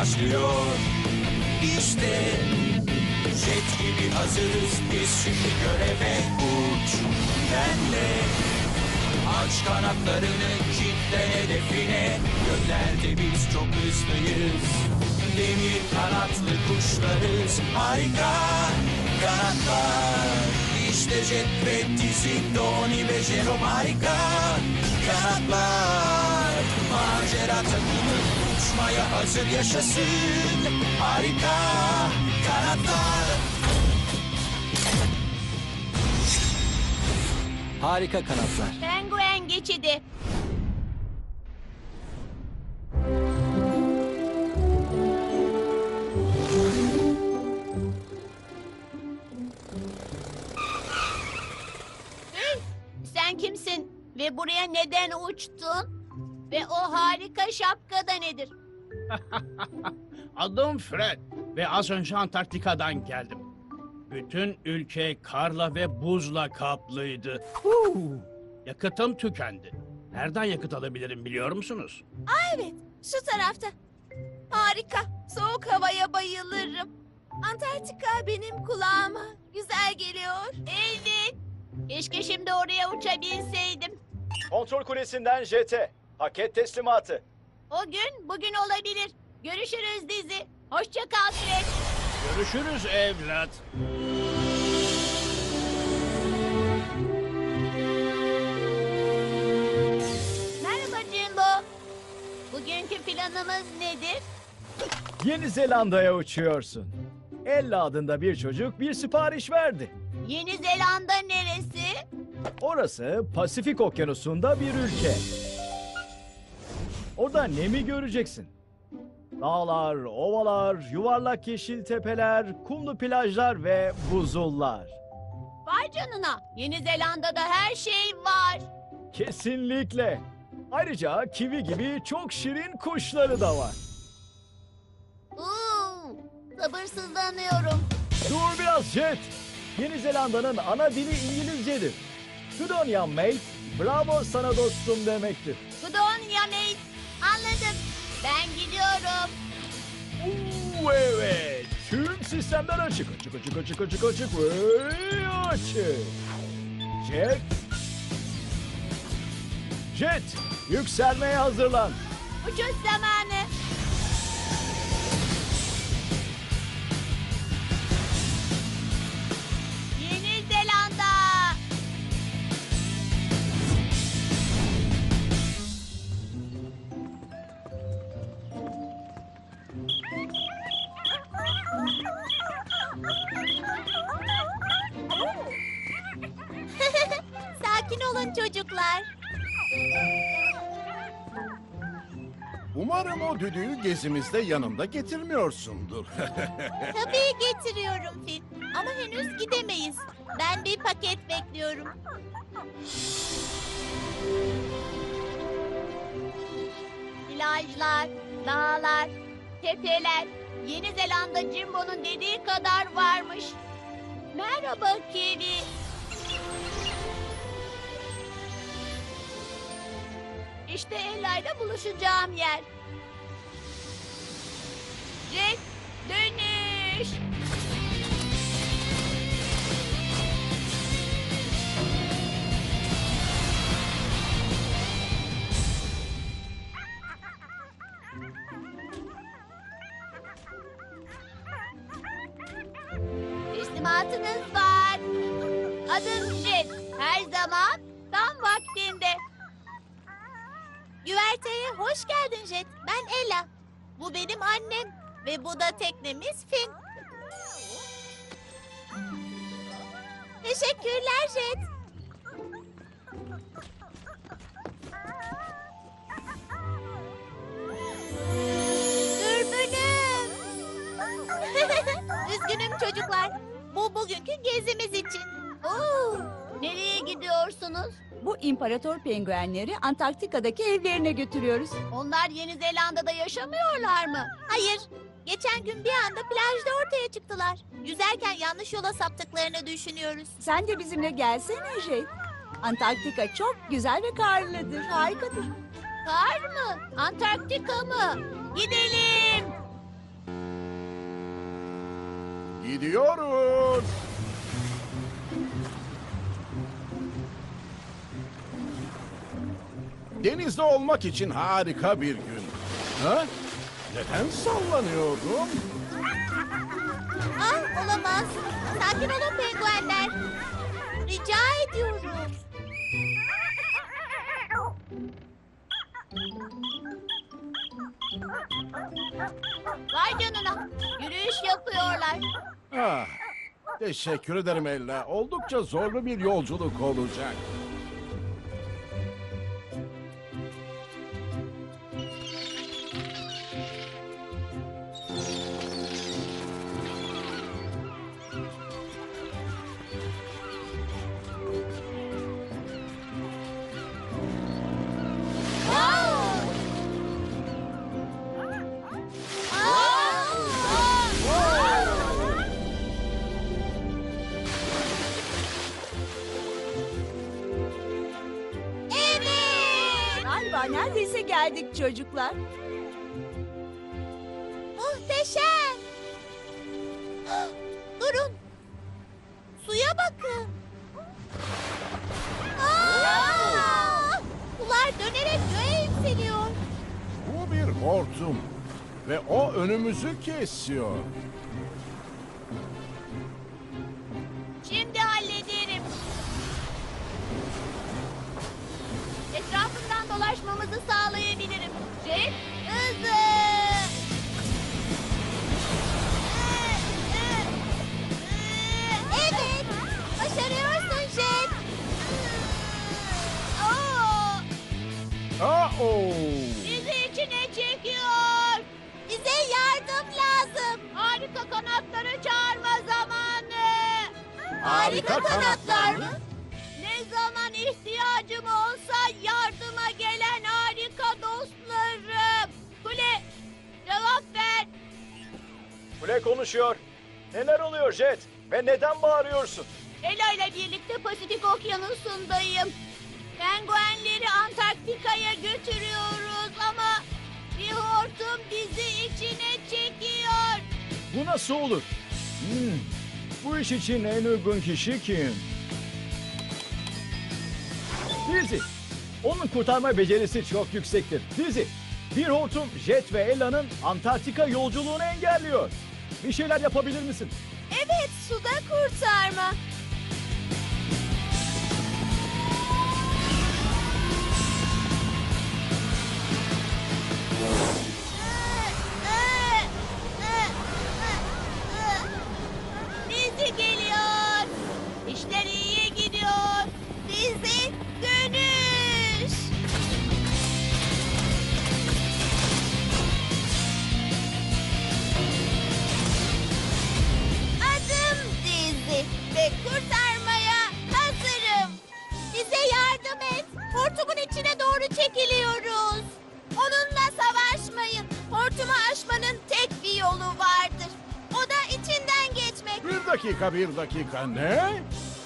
başlıyor. İşte jet gibi hazırız biz şimdi göreve uç. Benle aç kanatlarını kitle hedefine. Göklerde biz çok hızlıyız. Demir kanatlı kuşlarız harika kanatlar. İşte jet ve dizi Doni ve Jerome harika kanatlar. Macera takımı uçmaya hazır yaşasın harika kanatlar. Harika kanatlar. Penguen geçidi. Hey, sen kimsin ve buraya neden uçtun? Ve o harika şapka da nedir? Adım Fred ve az önce Antarktika'dan geldim. Bütün ülke karla ve buzla kaplıydı. Huu! Yakıtım tükendi. Nereden yakıt alabilirim biliyor musunuz? Evet, şu tarafta. Harika, soğuk havaya bayılırım. Antarktika benim kulağıma güzel geliyor. Evet. Keşke şimdi oraya uçabilseydim. Kontrol kulesinden JT. Paket teslimatı. O gün bugün olabilir. Görüşürüz dizi. Hoşça kal Fred. Görüşürüz evlat. Merhaba Jimbo. Bugünkü planımız nedir? Yeni Zelanda'ya uçuyorsun. Ella adında bir çocuk bir sipariş verdi. Yeni Zelanda neresi? Orası Pasifik Okyanusu'nda bir ülke. Orada nemi göreceksin. Dağlar, ovalar, yuvarlak yeşil tepeler, kumlu plajlar ve buzullar. Vay canına. Yeni Zelanda'da her şey var. Kesinlikle. Ayrıca kivi gibi çok şirin kuşları da var. Uuu, sabırsızlanıyorum. Dur biraz Jet. Yeni Zelanda'nın ana dili İngilizcedir. Good on ya mate. Bravo sana dostum demektir. Gudon Yamey. Anladım. Ben gidiyorum. Oo, evet. Tüm sistemler açık. Açık açık açık açık açık ve açık. Jet. Jet. Yükselmeye hazırlan. Uçuş zamanı. Çocuklar. Umarım o düdüğü gezimizde yanında getirmiyorsundur. Tabii getiriyorum Fil. Ama henüz gidemeyiz. Ben bir paket bekliyorum. Plajlar, dağlar, tepeler. Yeni Zelanda Jimbo'nun dediği kadar varmış. Merhaba Kiwi. İşte Ella'yla buluşacağım yer. Jet dönüş. Teslimatınız var. Adım Jet. Her zaman tam vaktinde. Güverteye hoş geldin Jet. Ben Ella. Bu benim annem ve bu da teknemiz Finn. Teşekkürler Jet. Dürbünüm. Üzgünüm çocuklar. Bu bugünkü gezimiz için. Oo, nereye gidiyorsunuz? Bu imparator penguenleri Antarktika'daki evlerine götürüyoruz. Onlar Yeni Zelanda'da yaşamıyorlar mı? Hayır. Geçen gün bir anda plajda ortaya çıktılar. Yüzerken yanlış yola saptıklarını düşünüyoruz. Sen de bizimle gelsene Jay. Antarktika çok güzel ve karlıdır, harikadır. Kar mı? Antarktika mı? Gidelim. Gidiyoruz. Denizde olmak için harika bir gün. Ha? Neden sallanıyorum? Ah olamaz. Sakin olun penguenler. Rica ediyorum. Vay canına. Yürüyüş yapıyorlar. Ah, teşekkür ederim Ella. Oldukça zorlu bir yolculuk olacak. Geldik çocuklar. Muhteşem. Durun. Suya bakın. Aa! Sular dönerek göğe yükseliyor. Bu bir hortum. Ve o önümüzü kesiyor. Sağlayabilirim. Jet, hızlı. Evet, başarıyorsun Jet. Oo, Uh-oh. bizi içine çekiyor. Bize yardım lazım. Harika kanatları çağırma zamanı. Harika kanatlar mı? Ne zaman ihtiyacım olsa yardıma cevap ver. Kule konuşuyor. Neler oluyor Jet? Ve neden bağırıyorsun? Ela ile birlikte Pasifik Okyanusu'ndayım. Penguenleri Antarktika'ya götürüyoruz ama bir hortum bizi içine çekiyor. Bu nasıl olur? Hmm, Bu iş için en uygun kişi kim? Dizzy. Onun kurtarma becerisi çok yüksektir. Dizzy. Bir hortum Jet ve Ella'nın Antarktika yolculuğunu engelliyor. Bir şeyler yapabilir misin? Evet, suda kurtarma. Dakika, bir dakika. Ne?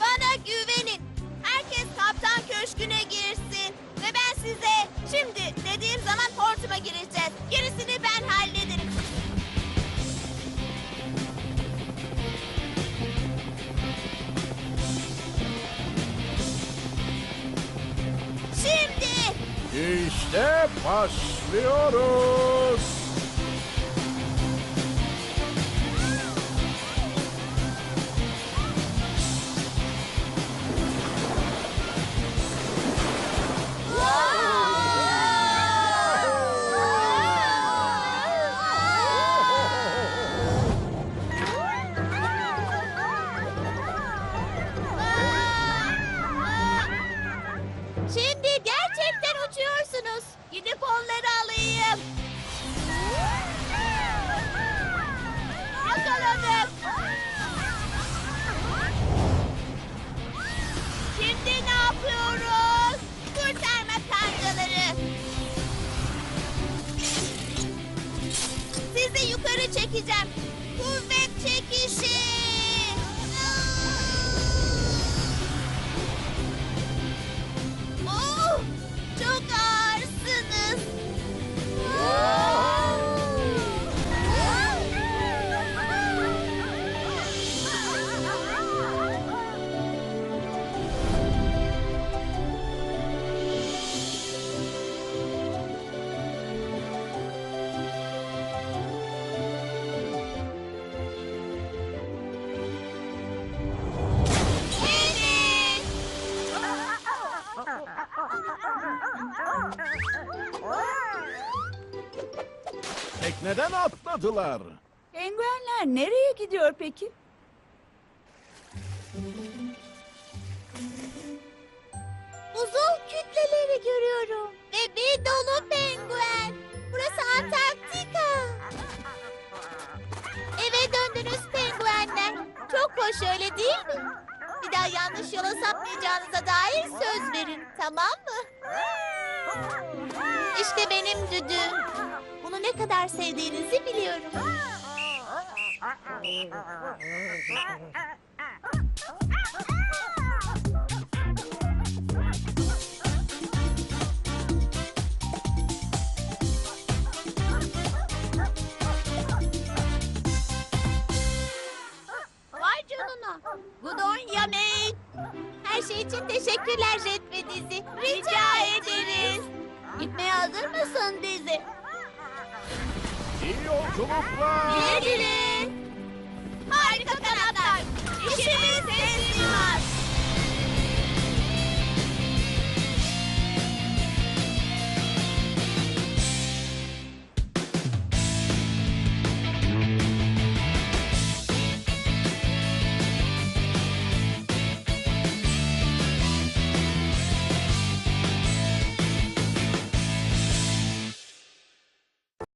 Bana güvenin. Herkes kaptan köşküne girsin. Ve ben size şimdi dediğim zaman hortuma gireceğiz. Gerisini ben hallederim. Şimdi İşte başlıyoruz. Sizi yukarı çekeceğim. Kuvvet çekişi. Tekneden atladılar. Penguenler nereye gidiyor peki? Buzul kütleleri görüyorum. Ve bir dolu penguen. Burası Antarktika. Eve döndünüz penguenler. Çok hoş öyle değil mi? Bir daha yanlış yola sapmayacağınıza dair söz verin tamam mı? İşte benim düdüğüm. Ne kadar sevdiğinizi biliyorum. Vay canına. Good on ya mate. Her şey için teşekkürler Jet ve Dizi. Rica ederiz. Gitmeye hazır mısın Dizi? İyi yolculuklar. Güle güle. Harika kanatlar. İşimiz teslimat.